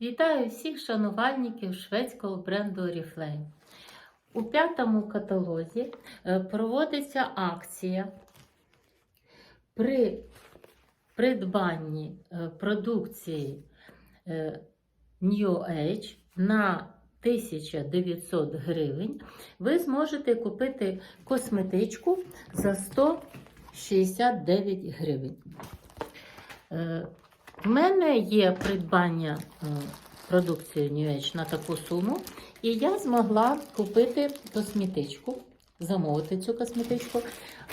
Вітаю всіх шанувальників шведського бренду Oriflame. У п'ятому каталозі е, проводиться акція при придбанні е, продукції е, New Age на 1900 гривень. Ви зможете купити косметичку за 169 гривень. Е, в мене є придбання е, продукції New Age на таку суму, і я змогла купити косметичку, замовити цю косметичку.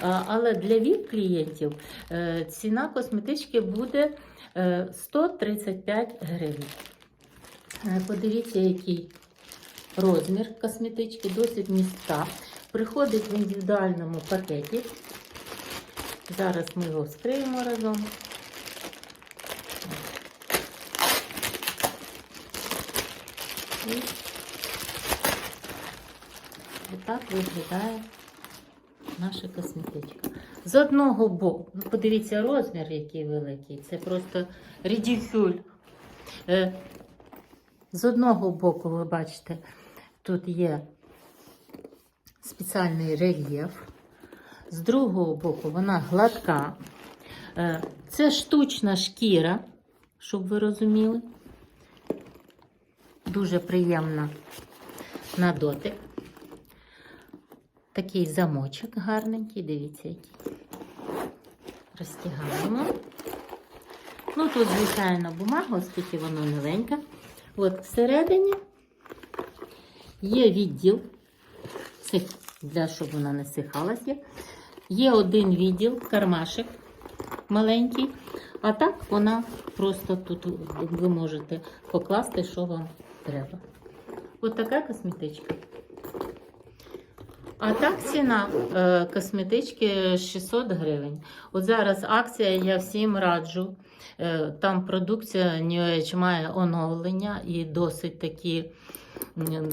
Але для ВІП-клієнтів е, ціна косметички буде е, 135 гривень. Е, Подивіться, який розмір косметички, досить містка. Приходить в індивідуальному пакеті. Зараз ми його вскриємо разом. І отак виглядає наша косметичка. З одного боку, ну, подивіться розмір, який великий. Це просто редикюль. Е, З одного боку, ви бачите, тут є спеціальний рельєф. З другого боку, вона гладка. Е, Це штучна шкіра, щоб ви розуміли. Дуже приємна на дотик. Такий замочок гарненький, дивіться, який. Розтягаємо. Ну, тут, звичайно, бумага, оскільки воно новеньке. От всередині є відділ, для щоб вона не сихалася. Є один відділ, кармашик маленький, а так вона просто тут ви можете покласти, що вам треба. От така косметичка. А так ціна е, косметички 600 гривень. От зараз акція, я всім раджу. Е, там продукція New Age має оновлення і досить такі,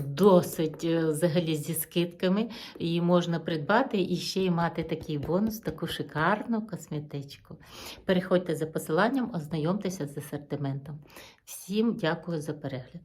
досить е, взагалі зі скидками. Її можна придбати і ще й мати такий бонус, таку шикарну косметичку. Переходьте за посиланням, ознайомтеся з асортиментом. Всім дякую за перегляд.